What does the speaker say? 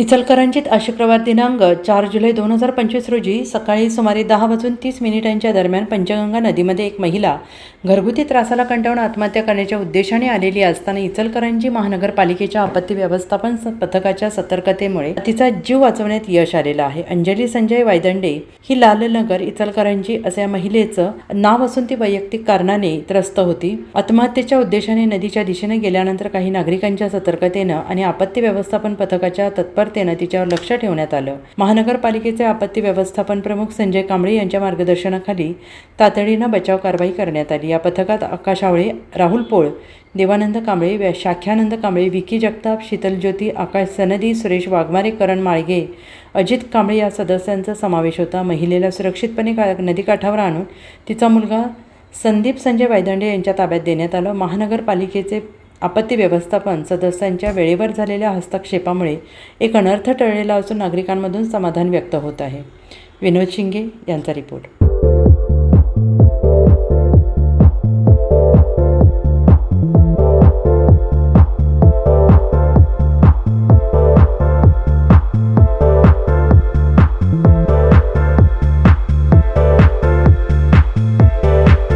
इचलकरंजीत शुक्रवार दिनांक चार जुलै दोन हजार पंचवीस रोजी सकाळी सुमारे दहा वाजून तीस मिनिटांच्या दरम्यान पंचगंगा नदीमध्ये एक महिला घरगुती त्रासाला कंटाळून आत्महत्या करण्याच्या उद्देशाने आलेली असताना इचलकरंजी महानगरपालिकेच्या आपत्ती व्यवस्थापन पथकाच्या सतर्कतेमुळे तिचा जीव वाचवण्यात यश आलेलं आहे. अंजली संजय वायदंडे ही लालनगर इचलकरंजी असं या महिलेचं नाव असून ती वैयक्तिक कारणाने त्रस्त होती. आत्महत्येच्या उद्देशाने नदीच्या दिशेने गेल्यानंतर काही नागरिकांच्या सतर्कतेनं आणि आपत्ती व्यवस्थापन पथकाच्या तत्पर तत्परतेनं तिच्यावर लक्ष ठेवण्यात आलं. महानगरपालिकेचे आपत्ती व्यवस्थापन प्रमुख संजय कांबळे यांच्या मार्गदर्शनाखाली तातडीनं बचाव कारवाई करण्यात आली. या पथकात आकाश आवळे राहुल पोळ देवानंद कांबळे व्या- शाख्यानंद कांबळे विकी जगताप शीतलज्योती आकाश सनदी सुरेश वाघमारे करण माळगे अजित कांबळे या सदस्यांचा समावेश होता. महिलेला सुरक्षितपणे का नदीकाठावर आणून तिचा मुलगा संदीप संजय वायदंडे यांच्या ताब्यात देण्यात आलं. महानगरपालिकेचे आपत्ती व्यवस्थापन सदस्यांच्या वेळेवर झालेल्या हस्तक्षेपामुळे एक अनर्थ टळलेला असून नागरिकांमधून समाधान व्यक्त होत आहे. विनोद शिंगे यांचा रिपोर्ट.